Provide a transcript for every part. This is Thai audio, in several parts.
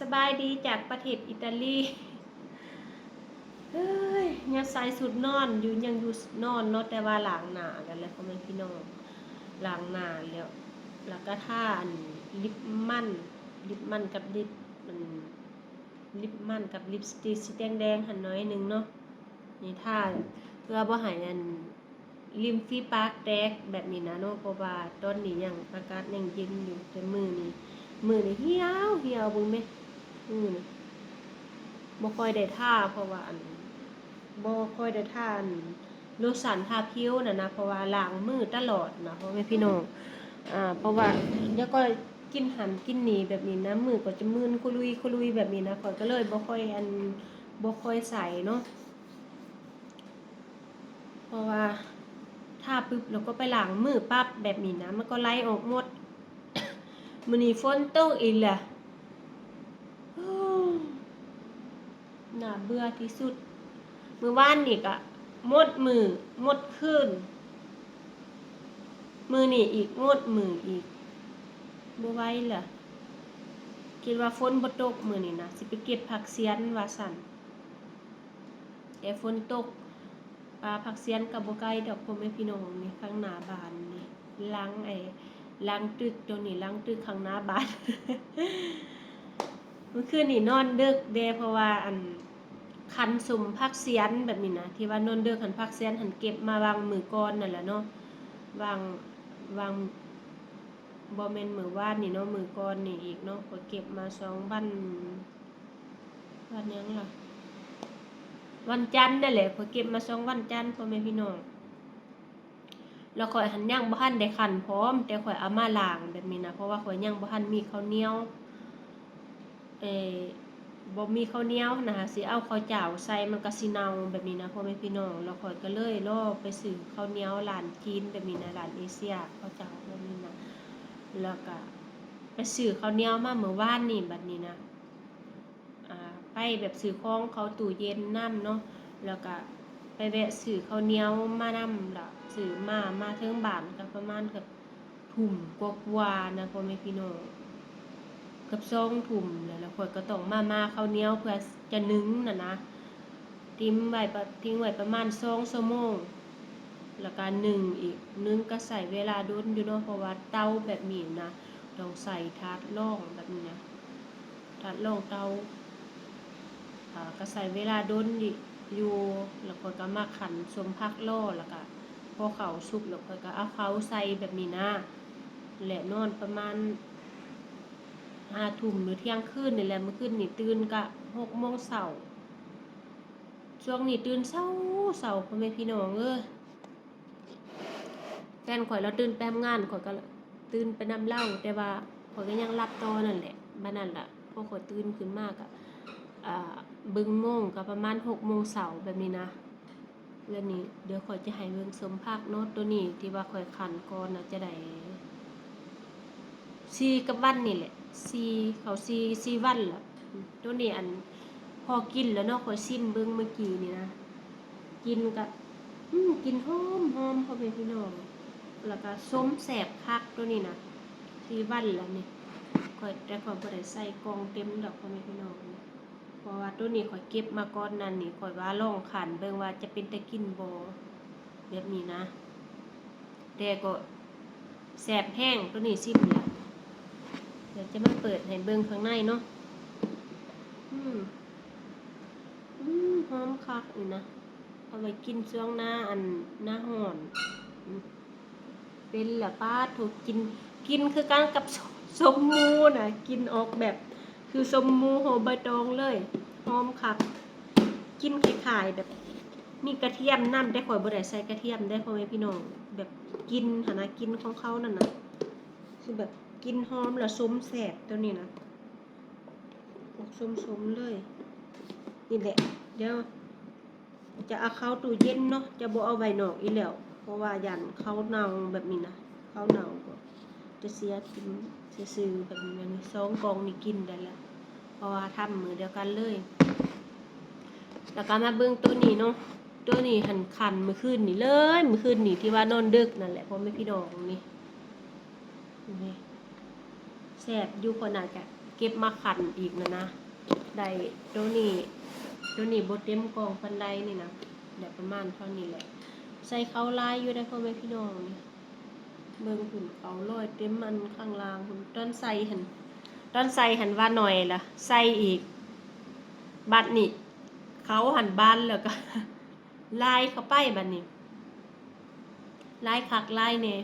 สบายดีจากประเทศอิตาลีเฮ้ยยังใส่สุดนอนอยู่ยังอยู่นอนเนาะแต่ว่าหลังหนากันแล้วพ่อแม่พี่น้องหลังหนาแล้วแล้วก็ท่าอันลิปมันลิปมันกับลิปมันลิปมันกับลิปสติกสีแดงแดงๆหันน้อยนึงเนาะนี่ท่าเพื่อบ่ให้อันริมฝีปากแตกแบบนี้นะเนาะเพราะว่าตอนนี้ยังอากาศยังเย็นอยู่แต่มือนี้มือนี่เหี่ยวเหี่ยวบิ่งแม่ มือนี่บ่ค่อยได้ท่าเพราะว่าอันบ่ค่อยได้ท่าอันโลชั่นทาผิวน่ะนะเพราะว่าล้างมือตลอดนะเพราะแม่พี่น้องอ่าเพราะว่าเดี๋ยวก็กินหันกินหนีแบบนี้นะมือก็จะมึนคุลุยคุลุยแบบนี้นะข่อยก็เลยบ่ค่อยอันบ่ค่อยใส่เนาะเพราะว่าถ้าปึ๊บเราก็ไปล้างมือปั๊บแบบนี้นะมันก็ไหลออกหมด มือนี้ฝนตกอีกแหละ โอ้ น่าเบื่อที่สุด มือวานนี่ก็หมดมือมดคืนมือนี่อีกงดมืออีกบ่ไหวล่ะคิดว่าฝนบ่ตกมือนี้นะสิไปเก็บผักเสียนว่าซั่นแต่ฝนตกปลาผักเสียนก็บ่ไกลดอกพ่อแม่พี่น้องนี่ข้างหน้าบ้านนี่หลังไอ้หลังตึกตัวนี้หลังตึกข้างหน้าบ้านเมื่อคืนนี่นอนดึกเดเพราะว่าอัน คันสุมผักเสียนแบบนี้นะที่ว่านอนดึกหันผักเสียนหันเก็บมาวางมือก่อนนั่นแหละเนาะวางวางบอมเมนมือวาดนี่เนาะมือก่อนนี่อีกเนาะก็เก็บมาสองวันวันยังล่ะวันจันทร์นั่นแหละก็เก็บมาสองวันจันทร์พ่อแม่พี่น้องแล้วข่อยหันย่างบ้านได้ขันพร้อม แต่ข่อยเอามาล้างแบบนี้นะเพราะว่าข่อยย่างบ้านมีข้าวเหนียวเออ บ่มีข้าวเหนียวนะคะสิเอาข้าวเจ้าใส่มันก็สิเนาแบบนี้นะพ่อแม่พี่น้องแล้วข่อยก็เลยรอไปซื้อข้าวเหนียวร้านจีนแบบนี้นะร้านเอเชียข้าวเจ้าแบบนี้นะแล้วก็ไปซื้อข้าวเหนียวมาเมื่อวานนี่แบัดนี้นะอ่าไปแบบซื้อของเขาตู้เย็นน้ำเนาะแล้วก็ไปแวะซื้อข้าวเหนียวมานํแล้วซื้อมามาเทิงบ้านก็ประมาณกับทุ่มกว่าๆนะพ่อแม่พี่น้อง กับซองถุ่มแล้วแล้วข่อยก็ต้องมามาข้าวเหนียวเพื่อจะนึ่งน่ะนะทิ้งไว้ปะทิ้งไว้ประมาณ2ชั่วโมงแล้วก็นึ่งอีกนึ่งก็ใส่เวลาโดนอยู่เนาะเพราะว่าเตาแบบนี้นะต้องใส่ถาดรองแบบนี้นะถาดรองเตาอ่าก็ใส่เวลาโดนอยู่ แล้วข่อยก็มาขันสมพักล่อแล้วก็พอเขาสุกแล้วข่อยก็เอาเขาใส่แบบนี้นะและนอนประมาณ ห้าทุ่มหรือเที่ยงคืนนี่แหละเมื่อคืนนี่ตื่นกะหกโมงเช้าช่วงนี้ตื่นเช้าเช้าพ่อแม่พี่น้องเอ้ยแฟนข่อยเราตื่นแป๊มงานข่อยก็ตื่นไปนำเหล้าแต่ว่าข่อยก็ยังรับต่อนั่นแหละบ้านนั่นล่ะพอข่อยตื่นขึ้นมากอะอ่าบึงโมงก็ประมาณหกโมงเช้าแบบนี้นะเรื่องนี้เดี๋ยวข่อยจะให้เบิ่งสมภาคโน้ตตัวนี้ที่ว่าข่อยขันก่อนนะจะได้ ซีกับวันนี่แหละซีเขาซีซีวันล่ะตัวนี้อันพอกินแล้วเนาะขอยซิมเบิ่งเมื่อกี้นี่นะกินกับอืมกินหอมหอมพ่อแม่พี่น้องแล้วก็ส้มแสบคักตัวนี้นะซีวันแล้วนี่ข่อยแต่ข่อยบ่ได้ใส่กองเต็มดอกพ่อแม่พี่น้องเพราะว่าตัวนี้ข่อยเก็บมาก่อนนั้นนี่ข่อยว่าลองขันเบิ่งว่าจะเป็นตะกินบ่แบบนี้นะแต่ก็แสบแห้งตัวนี้ซิมแล้วเดี๋ยวจะมาเปิดให้เบิ้งข้างในเนาะอืมอืมหอมคักอีกนะ เอาไว้กินช่วงหน้าอันหน้าห่อน เป็นละป้าถูกกิน กินคือการกับสมมูนะกินออกแบบ คือสมมูโหใบตองเลยหอมคัก กินคล้ายๆแบบ มีกระเทียมน้ำได้ข่อยบ่ได้ใส่กระเทียมได้พ่อแม่พี่น้อง แบบกินหนนะกินของเขานั่นนะคือแบบ กินหอมแล้วส้มแสบตัวนี้นะออกส้มๆเลย นี่แหละ เดี๋ยว จะเอาเข้าตู้เย็นเนาะ จะบ่เอาไว้นอกอีแล้ว เพราะว่ายันเขาเน่าแบบนี้นะเขาเน่าก็จะเสียกินซื้อแบบนี้นะนี่สองกองนี่กินได้แล้วเพราะว่าทำมือเดียวกันเลย แล้วก็มาเบิ่งตัวนี้เนาะตัวนี้หันคันมื่อคืนนี่เลยมื่อคืนนี่ที่ว่านอนดึกนั่นแหละเพราะไม่พี่ดองนี่นี่ แสบอยู่คนอาจจะเก็บมาขันอีกนะนะได้ตัวนี้ตัวนี้บ่เต็มกองปันไดนี่นะได้ประมาณเท่านี้แหละ ใส่เขาลายอยู่ได้พ่อแม่พี่น้องนี่เบิ่งหุ่นเขาลอยเต็มมันข้างล่างหุ่นต้นใส่หันต้นใส่หันว่าหน่อยละใส่อีก บัดนี่เขาหันบ้านแล้วก็ลายเข้าไปบัดนี้ลายคักลายแหน่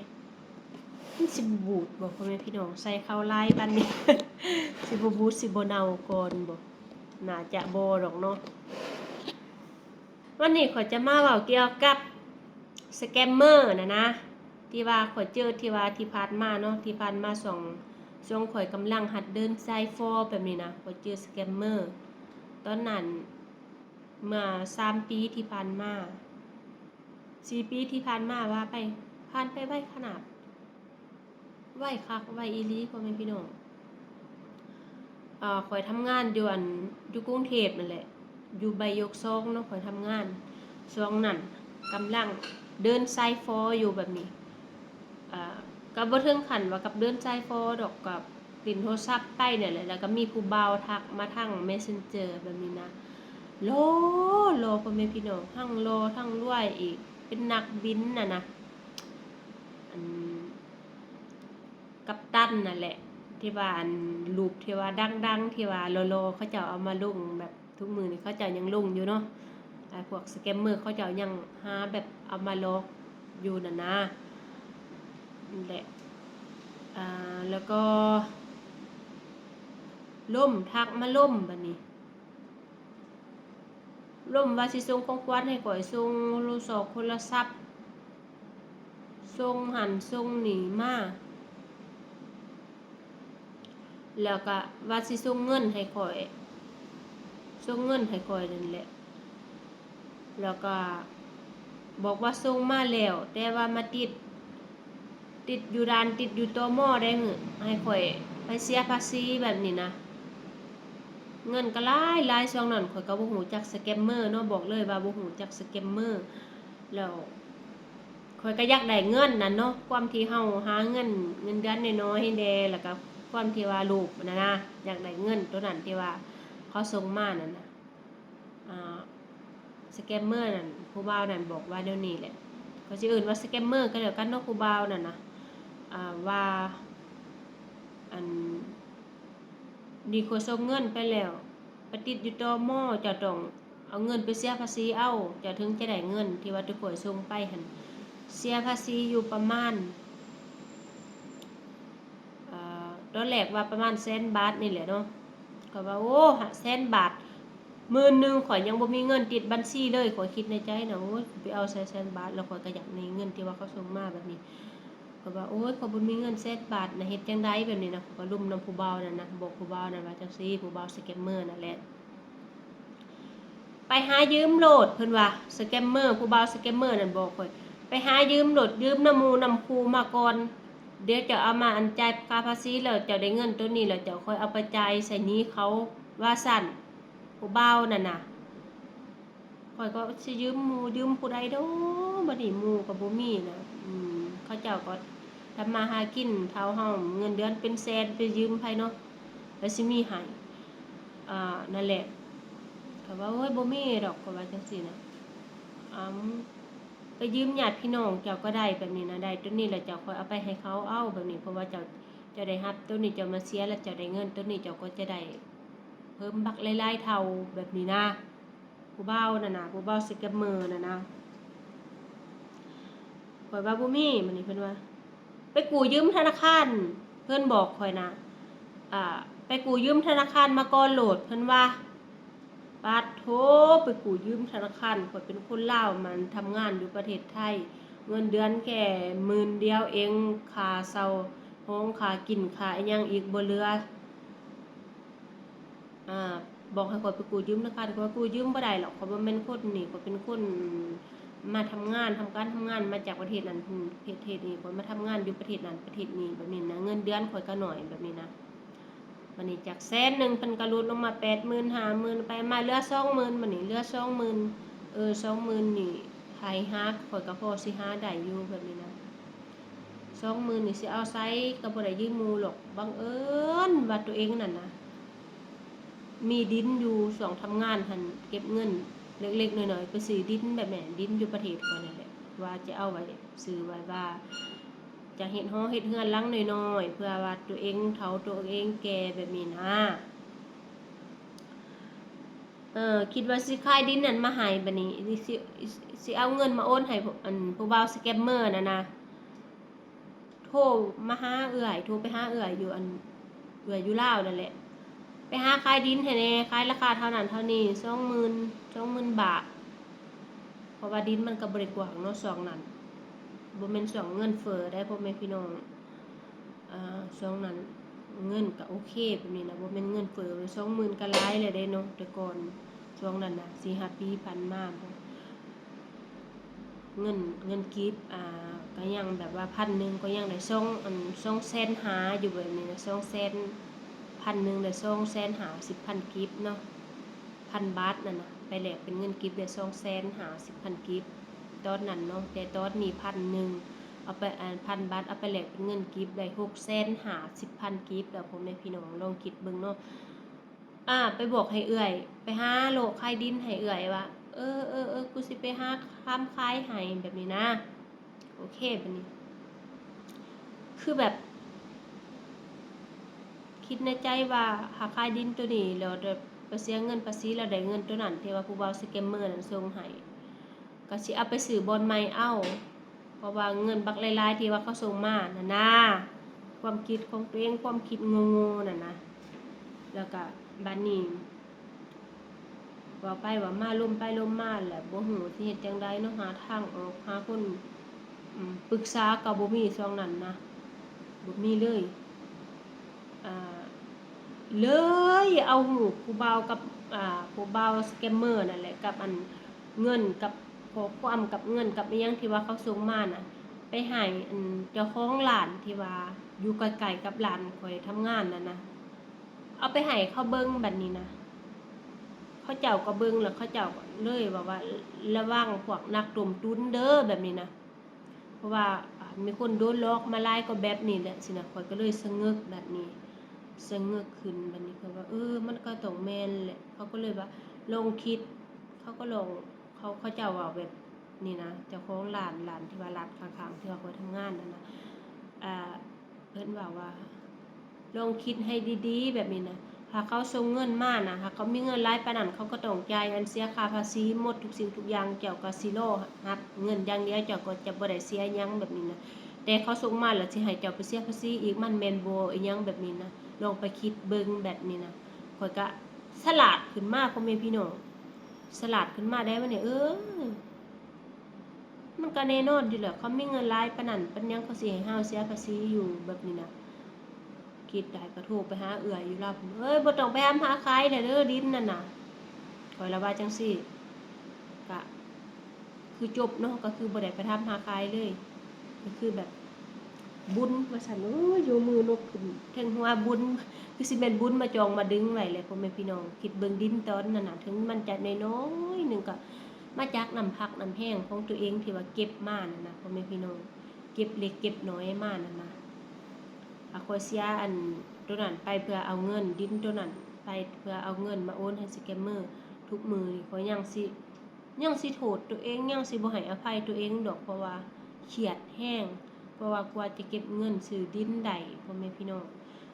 มันสิบบูดบอกพ่อแม่พี่น้องใส่เขาไลายบัดนี้ สิบบูดสิบเนาก่อนบอกน่าจะโบดอกเนาะวันนี้ขอยจะมาเว้าเกี่ยวกับสแกมเมอร์นะนะ ที่ว่าข่อยเจอที่ว่าที่ผ่านมาเนาะที่ผ่านมาสองช่วงข่อยกำลังหัดเดินไซฟอร์แบบนี้นะข่อยเจอสแกมเมอร์ตอนนั้นเมื่อสามปีที่ผ่านมาสี่ปีที่ผ่านมาว่าไปผ่านไปไวขนาด ไหวคักไหวอีลีพ่อแม่พี่น้องอ่าข่อยทำงานอยู่อันอยู่กรุงเทพนั่นแหละ อยู่ใบยกซองเนาะข่อยทำงานช่วงนั้นกำลังเดินไซฟออยู่แบบนี้อ่ากับบ่ถึงขันว่ากับเดินไซฟอดอกกับตินโทรศัพท์ไปเนี่ยแหละแล้วก็มีผู้เบาทักมาทาง Messenger แบบนี้นะโลโลพ่อแม่พี่น้องทั้งโลทั้งรวยอีก เป็นนักบินน่ะนะอัน กัปตันนั่นแหละ ที่ว่าอันรูปที่ว่าดังๆที่ว่าโลโลเขาเจ้าเอามาลุ่งแบบทุกมือนี่เขาเจ้ายังลุ่งอยู่เนาะไอ้พวกสแกมเมอร์เขาจะยังหาแบบเอามาลอกอยู่นะนะแหละอ่าแล้วก็ล่มทักมาล่มบัดนี้ล่มว่าสิส่งของขวัญให้ก่อยส่งโลสอกโทรศัพท์ส่งหันส่งหนีมา แล้วก็ว่าสิส่งเงินให้ข่อยส่งเงินให้ข่อยนั่นแหละ แล้วก็บอกว่าส่งมาแล้ว แต่ว่ามาติด ติดอยู่ดานติดอยู่ตัวหม้อได้หึให้ข่อยไปเสียภาษีแบบนี้นะ เงินก็หลายหลายช่วงนั้นข่อยก็บ่ฮู้จักสแกมเมอร์เนาะบอกเลยว่าบ่ฮู้จักสแกมเมอร์แล้วข่อยก็อยากได้เงินนั่นเนาะความที่เฮาหาเงินเงินเดือนน้อยๆแดแล้วก็ ความที่ว่าลูกนะนะอยากได้เงินตัวนั้นที่ว่าเขาส่งมานั่นนะอ่าสแกมเมอร์นั่นผู้บ่าวนั่นบอกว่าเดี๋ยวนี้แหละเขาสิเอื่นว่าสแกมเมอร์ก็เดี๋ยวกันนาะผู้บ่าวนั่นนะอ่าว่าอันดีโคส่งเงินไปแล้วปติดอยู่ตอหม้อจะต้องเอาเงินไปเสียภาษีเอาจะถึงจะได้เงินที่ว่าทุกคนส่งไปหันเสียภาษีอยู่ประมาณอ่า ตอนแรกว่าประมาณแสนบาทนี่แหละเนาะก็ว่าโอ้แสนบาทหมื่นหนึ่งข่อยยังบ่มีเงินติดบัญชีเลยข่อยคิดในใจนะโอ้ยไปเอาแสนบาทแล้วข่อยก็อยากในเงินที่ว่าเขาส่งมาแบบนี้ก็ว่าโอ้ยข่อยบ่มีเงินแสนบาทนะเฮ็ดจังไดแบบนี้นะข่อยก็ลุ่มนํผู้เบานั่นนะบอกผู้เบานั่นว่าจังซี่ผู้เบาสแกมเมอร์นั่นแหละไปหายืมโหลดเพิ่นว่าสแกมเมอร์ผู้เบาสแกมเมอร์นั่นบอกข่อยไปหายืมโหลดยืมน้ำมูน้ำคูมาก่อน เดี๋ยวจะเอามาอันจ่ายค่าภาษีแล้วจะได้เงินตัวนี้แล้วจะค่อยเอาไปจ่ายใส่นี้เขาว่าสั่นผู้เบานั่นน่ะข่อยก็สิยืมหมูยืมผู้ใดเด้อบ่นี่หมูก็บ่มีนะอืมเขาเจ้าก็ทำมาหากินเท่าเฮาเงินเดือนเป็นแสนไปยืมไผเนาะแล้วสิมีให้อ่านั่นแหละก็ว่าโอ้ยบ่มีดอกก็ว่าจังซี่นะอ่า ไปยืมญาติพี่น้องเจ้าก็ได้แบบนี้นะได้ตัวนี้แล้วเจ้าค่อยเอาไปให้เขาเอาแบบนี้เพราะว่าเจ้าเจะได้รับตัวนี้เจ้ามาเสียแล้วเจ้าได้เงินตัวนี้เจ้าก็จะได้เพิ่มบักไล่ๆเท่าแบบนี้นะผู้เบ้าน่ะนะผู้เบ้าสิกับมือน่ะนะข่อยว่าบ่มีมันนี่เพิ่นว่า ไปกู้ยืมธนาคารเพิ่นบอกข่อยนะอ่าไปกู้ยืมธนาคารมาก่อนโหลดเพิ่นว่า ปาดโทไปกู้ยืมธนาคารข่อยเป็นคนลาวมันทำงานอยู่ประเทศไทย เงินเดือนแค่หมื่นเดียวเองค่าเซาห้องค่ากินค่าอิหยังอีกบ่เหลืออ่าบอกให้ข่อยไปกู้ยืมธนะคะแต่ว่ากู้ยืมบ่ได้หรอกเพราะว่าแม่นคนนี่ข่อยเป็นคนมาทำงานทำการทำงานมาจากประเทศนั้นประเทศนี้ข่อยมาทำงานอยู่ประเทศนั้นประเทศนี้แบบนี้นะเงินเดือนข่อยก็หน้อยแบบนี้นะ วันนี้จากแสนหนึ่งเพิ่นก็ลดลงมา80,000 50,000ไปมาเหลือ20,000บัดนี้เหลือ20,000เออ20,000นี่ไผหาข่อยก็พอสิหาได้อยู่แบบนี้นะ20,000นี่สิเอาไสก็บ่ได้ยืมหมูหรอกบังเอิญว่าตัวเองนั่นนะมีดินอยู่สองทำงานหันเก็บเงินเล็กๆหน้อยๆไปซื้อดินแบบแหม่ดินอยู่ประเทศก่อนนั่นแหละว่าจะเอาไว้ซื้อไว้ว่า จะเฮ็ดฮ้อเฮ็ดเฮือนลังน้อยๆเพื่อว่าตัวเองเฒ่าตัวเองแก่แบบนี้นะเออคิดว่าสิขายดินนั่นมาให้บัดนี้สิสิเอาเงินมาโอนให้อันผู้บ่าวสแกมเมอร์นั่นนะโทรมาหาเอื้อยโทรไปหาเอื้อยอยู่อันเอื้อยอยู่ลาวนั่นแหละไปหาขายดินให้แน่ขายราคาเท่านั้นเท่านี้สองหมื่นสองหมื่นบาทเพราะว่าดินมันก็บริกว่างเนาะสองนั้น บ่แม่นสองเงินเฟ้อได้พ่อแม่พี่น้องอ่าสองนั้นเงินก็โอเคแบบนี้นะบ่แม่นเงินเฟ้อสองหมื่นก็หลายเลยได้เนาะแต่ก่อนช่วงนั้นนะสี่ห้าปีผ่านมาเงินเงินกีบอ่าก็ยังแบบว่าพันหนึ่งก็ยังได้สองอันสองแสนหาอยู่แบบนี้นะสองแสนพันหนึ่งได้สองแสนหาสิบพันกิฟต์เนาะพันบาทนั่นนะไปแลกเป็นเงินกิฟต์ได้สองแสนหาสิบพันกิฟ ตอนนั้นเนาะแต่ตอนนี้พันหนึ่งเอาไปอ่าพันบาทเอาไปแลกเป็นเงินกิฟต์ได้หกแสนหาสิบพันกิฟต์แล้วผมแม่พี่น้องลองคิดเบิ่งเนาะอ่าไปบอกให้เอื่อย ไปหาโลกขายดินให้เอื่อยว่าเออเออเออกูสิไปหาค้ามขายให้แบบนี้นะ โอเคแบบนี้ คือแบบ คิดในใจว่าหาขายดินตัวนี้แล้วเดี๋ยวไปเสียเงินภาษีแล้วได้เงินตัวนั้นที่ว่าผู้บ่าวสแกมเมอร์นั้นส่งให้ ก็สิเอาไปซื้อบอลใหม่เอาเพราะว่าเงินบักหลายๆที่ว่าเขาส่งมาน่ะนะความคิดของตัวเองความคิดงงๆน่ะนะแล้วก็บัดนี้ว่าไปว่ามาล่มไปล่มมาแหละบ่ฮู้สิเฮ็ดจังไดเนาะหาทางออกหาคนปรึกษาก็บ่มีช่วงนั้นนะบ่มีเลยอ่าเลยเอาหูผู้เบากับอ่าผู้เบาสแกมเมอร์นั่นแหละกับอันเงินกับ ขอความกับเงินกับอียังที่ว่าเขาส่งมาน่ะ ไปให้เจ้าของร้านที่ว่าอยู่ไกลๆกับร้านข่อยทำงานนั่นนะเอาไปให้เขาเบิ่งแบบนี้นะเขาเจ้าก็เบิ่งแล้วเขาเจ้าเลยบอกว่าระวังพวกนักต้มตุ้นเด้อแบบนี้นะเพราะว่ามีคนโดนหลอกมาหลายก็แบบนี้แหละสินะข่อยก็เลยสะเงึกแบบนี้สะเงือกขึ้นแบัดนี้เขาว่าเออ มันก็ต้องแมนแหละเขาก็เลยว่าลองคิด เขาก็ลอง เขาเขาเจ้าว่าแบบนี่นะเจ้าของร้านร้านที่ว่าร้านข้างๆที่ว่าเขาทำงานนั่นนะอ่าเพิ่นว่าว่าลองคิดให้ดีๆ แบบนี้นะหากเขาส่งเงินมานะหากเขามีเงินหลายปานนั้นเขาก็ต้องจ่ายอันเสียค่าภาษีหมดทุกสิ่งทุกอย่างเจ้าก็สิโลหักเงินอย่างเดียวเจ้าก็จะบ่ได้เสียยังแบบนี้นะแต่เขาส่งมาแล้วสิให้เจ้าไปเสียภาษีอีกมันแม่นบ่อีหยังแบบนี้นะลองไปคิดเบิ่งแบบนี้นะข่อยก็สลัดขึ้นมากพ่อแม่พี่น้อง สลัดขึ้นมาได้ว่าเนี่ยเออ มันก็แน่นอนอยู่แหละเขาไมีเงินหลายปนนั้นปานหยังเขาเสิให้าเสียภาษีอยู่แบบนี้นะคิดได้ก็โทรไปหาเอื้อยอยู่ลาวพุ่นเอ้ยบ่ต้องไปหาหาขายเด้อเด้อดินนั่นน่ะข่อยละว่าจังซี่ก็คือจบเนาะก็คือบ่ได้ไปทำหาขายเลย ก็คือแบบบุญว่าซั่นโอ้ยอยู่มือนกขึ้นเทิงหัวบุญ คือสิแม่นบุญมาจองมาดึงไว้เลยพ่อแม่พี่น้องคิดเบิ่งดินตอนนั้นน่ะถึงมันจะน้อยๆหนึ่งก็มาจากน้ำพักน้ำแห้งของตัวเองที่ว่าเก็บมานั่นนะพ่อแม่พี่น้องเก็บเล็กเก็บน้อยมานั่นนะอาคเซียอันตัวนั้นไปเพื่อเอาเงินดินตัวนั้นไปเพื่อเอาเงินมาโอนให้สแกมเมอร์ทุกมือนี่เขายังสิยังสิโทษตัวเองยังสิบ่ให้อภัยตัวเองดอกเพราะว่าเครียดแห้ง เพราะว่ากว่าจะเก็บเงินซื้อดินได้พ่อแม่พี่น้อง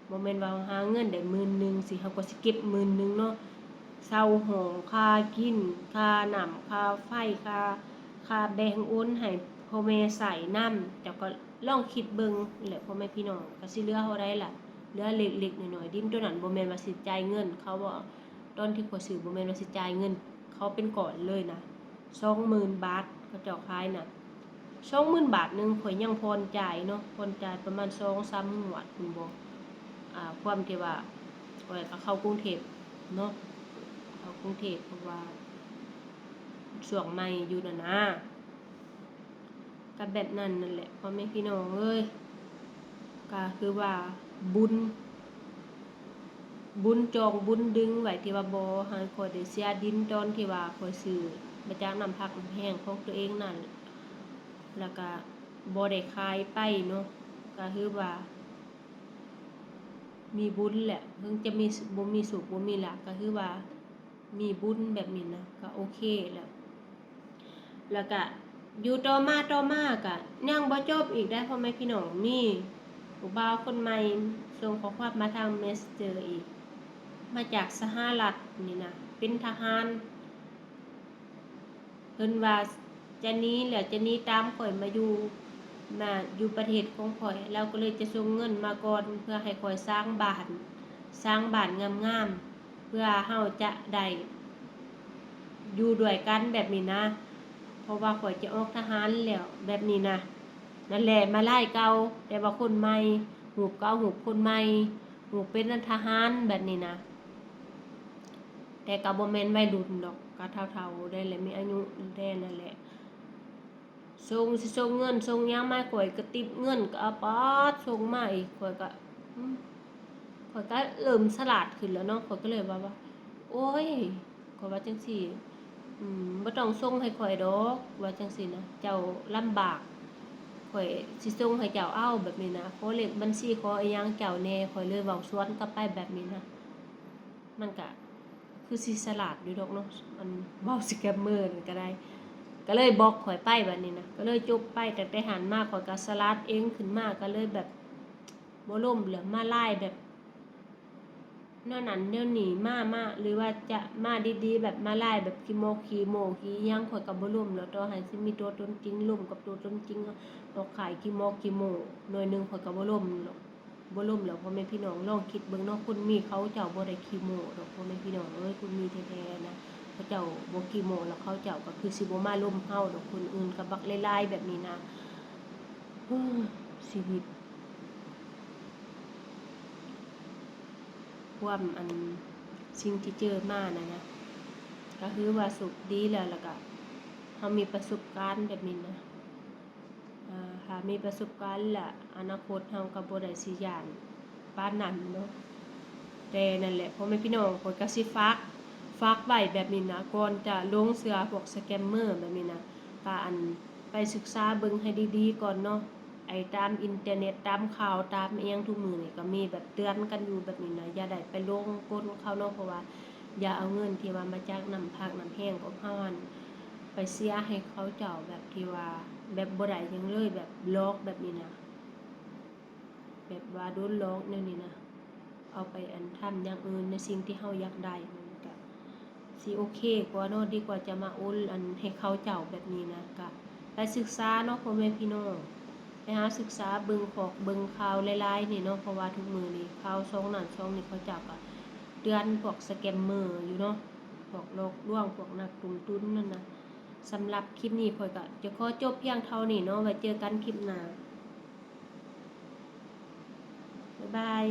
บ่แม่นว่าหาเงินได้หมื่นหนึ่งสิเฮาก็สิเก็บหมื่นหนึ่งเนาะเซาหองค่ากินค่าน้ำค่าไฟค่าค่าแบ่งโอนให้พ่อแม่ใส่น้ำเจ้าก็ลองคิดเบิ่งแหละพ่อแม่พี่น้องก็สิเหลือเท่าใดล่ะเหลือเล็กๆน้อยๆดิ้นตัวนั้นบ่แม่นว่าสิจ่ายเงิน เขาบ่ตอนที่ขาซื้อบ่แม่นว่าสิจ่ายเงิน เขาเป็นก่อนเลยนะ20,000บาทเขาเจ้าขายน่ะสองหมื่นบาทหนึ่งข่อยยังพรจ่ายเนาะพรจ่ายประมาณสองสามหวดคุณบอก ความที่ว่าข่อยก็เข้ากรุงเทพเนาะเข้ากรุงเทพเพราะว่าช่วงใหม่อยู่นะนะก็แบบนั้นนั่นแหละพ่อแม่พี่น้องเอ้ยก็คือว่าบุญ บุญจองบุญดึงไว้ที่ว่าบ่ให้ข่อยได้เสียดินตอนที่ว่าข่อยซื้อมาจากน้ำพักน้ำแห้งของตัวเองนั่นแล้วก็บ่ได้ขายไปเนาะก็คือว่า มีบุญแหละเพิ่งจะมีบ่มีสุขบ่มีหลาภก็คือว่า มีบุญแบบนี้นะก็โอเคแล้วแล้วก็อยู่ต่อมาต่อมาก็ยังบ่จบอีกได้พ่อแม่พี่น้องมีผู้บ่าวคนใหม่ส่งข้อความมาทาง Messenger อีก มาจากสหรัฐนี่นะเป็นทหารเพิ่นว่าจะนี้แล้วจะนี้ตามข่อยมาอยู่ มาอยู่ประเทศของข่อย เราก็เลยจะส่งเงินมาก่อนเพื่อให้ข่อยสร้างบ้านสร้างบ้านงามๆเพื่อเฮาจะได้อยู่ด้วยกันแบบนี้นะ เพราะว่าข่อยจะออกทหารแล้วแบบนี้นะนั่นแหละมาไล่เก่าแต่ว่าคนใหม่หูเก่าหูคนใหม่หูเป็นทหารแบบนี้นะ แต่ก็บ่แมนวัยรุ่นดอกก็เฒ่าๆได้แหละมีอายุได้นั่นแหละ ส่งสิส่งเงินส่งยังมาข่อยก็ติบเงินก็เอาปอดส่งมาอีกข่อยก็ข่อยก็เริ่มฉลาดขึ้นแล้วเนาะข่อยก็เลยว่าว่า โอ้ยข่อยว่าจังซี่อืมบ่ต้องส่งให้ข่อยดอกว่าจังซี่นะเจ้าลำบากข่อยสิส่งให้เจ้าเอ้าแบบนี้นะขอเลขบัญชีขออีหยังเจ้าแน่ข่อยเลยเว้าสวนกลับไปแบบนี้นะมันก็คือสิสลัดอยู่ดอกเนาะมันเว้าสแกมเมอร์นั่นก็ได้ ก็เลยบอกข่อยไปแบบนี้นะก็เลยจบไปแต่ได้หันมาข่อยก็สลัดเองขึ้นมาก็เลยแบบบ่ล่มเหลือมาไล่แบบแนวนั้นแนวนี้มามาหรือว่าจะมาดีๆ แบบมาไล่แบบขี้โมกขี้โมกขี้ยังข่อยก็บ่ล่มแล้วต่อให้สิมีตัวตนจริงล่มกับตัวตนจริงเอาขายขี้โมกขี้โมหน่วยหนึงข่อยก็บ่ล่มหรอกบ่ล่มแล้วพ่อแม่พี่น้องลองคิดเบิ่งเนาะคนมีเขาเจ้าบ่ได้ขี้โม้ดอกพ่อแม่พี่น้องเอ้ยคุณมีแท้ๆนะ เขาเจ้าโบ่ขี้โมแล้วเขาเจ้าก็คือสิโบมาล่มเฮาดอกคนอื่นก็บักหลายๆแบบนี้นะเฮ้อชีวิตความอันสิ่งที่เจอมานะนะก็คือว่าสุขดีแล้วแล้วก็เฮามีประสบการณ์แบบนี้นะอ่าหามีประสบการณ์และอนาคตเฮาก็บ่ได้สิยานปานนั้นเนาะแต่นั่นแหละพ่อแม่พี่น้องข้อยก็สิฝา กฝากไว้แบบนี้นะก่อนจะลงเสือพวกสแกมเมอร์แบบนี้นะก็อันไปศึกษาเบิ่งให้ดีๆก่อนเนาะไอ้ตามอินเทอร์เน็ตตามข่าวตามเอียงทุกมือนี่ก็มีแบบเตือนกันอยู่แบบนี้นะอย่าได้ไปลงกลเขาเนาะเพราะว่า อย่าเอาเงินที่ว่ามาจากน้ำพักน้ำแห้งของเฮาหั่นไปเสียให้เขาเจ้าแบบที่ว่า แบบบ่ได้ยังเลยแบบลอกแบบนี้นะแบบว่าโดนลอกแนวนี้นะเอาไปอันทำอย่างอื่นในสิ่งที่เฮาอยากได้ สิโอเคกว่าเนาะดีกว่าจะมาโอนอันให้เขาเจ้าแบบนี้นะก็ไปศึกษาเนาะพ่อแม่พี่น้องไปหาศึกษาเบิงขอกเบิงข่าวหลายๆนี่เนาะเพราะว่าทุกมือนี้ข่าวช่องนั้นช่องนี้เขาจ้าก็เตือนพวกสแกมเมอร์อยู่เนาะพวกหลอกลวงพวกนักลงทุนนั่นนะสำหรับคลิปนี้ข่อยก็จะขอจบเพียงเท่านี้เนาะไว้เจอกันคลิปหน้าบ๊ายบาย